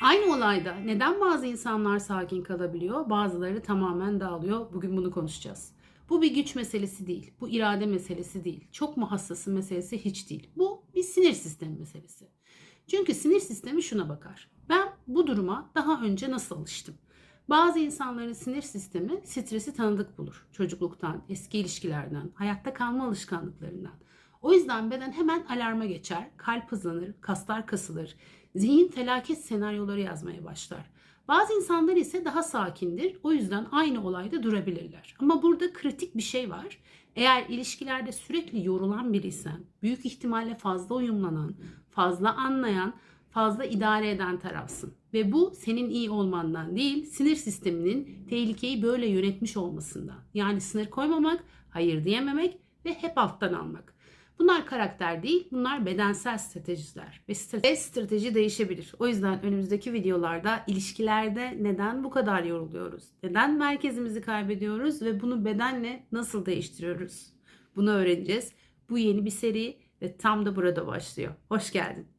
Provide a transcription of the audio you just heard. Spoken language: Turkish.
Aynı olayda neden bazı insanlar sakin kalabiliyor, bazıları tamamen dağılıyor? Bugün bunu konuşacağız. Bu bir güç meselesi değil, bu irade meselesi değil, çok mu hassasın meselesi hiç değil. Bu bir sinir sistemi meselesi. Çünkü sinir sistemi şuna bakar. Ben bu duruma daha önce nasıl alıştım? Bazı insanların sinir sistemi stresi tanıdık bulur. Çocukluktan, eski ilişkilerden, hayatta kalma alışkanlıklarından. O yüzden beden hemen alarma geçer, kalp hızlanır, kaslar kasılır, zihin felaket senaryoları yazmaya başlar. Bazı insanlar ise daha sakindir. O yüzden aynı olayda durabilirler. Ama burada kritik bir şey var. Eğer ilişkilerde sürekli yorulan biriysen, büyük ihtimalle fazla uyumlanan, fazla anlayan, fazla idare eden tarafsın. Ve bu senin iyi olmandan değil, sinir sisteminin tehlikeyi böyle yönetmiş olmasından. Yani sınır koymamak, hayır diyememek ve hep alttan almak. Bunlar karakter değil, bunlar bedensel stratejiler ve strateji, değişebilir. O yüzden önümüzdeki videolarda ilişkilerde neden bu kadar yoruluyoruz? Neden merkezimizi kaybediyoruz ve bunu bedenle nasıl değiştiriyoruz? Bunu öğreneceğiz. Bu yeni bir seri ve tam da burada başlıyor. Hoş geldin.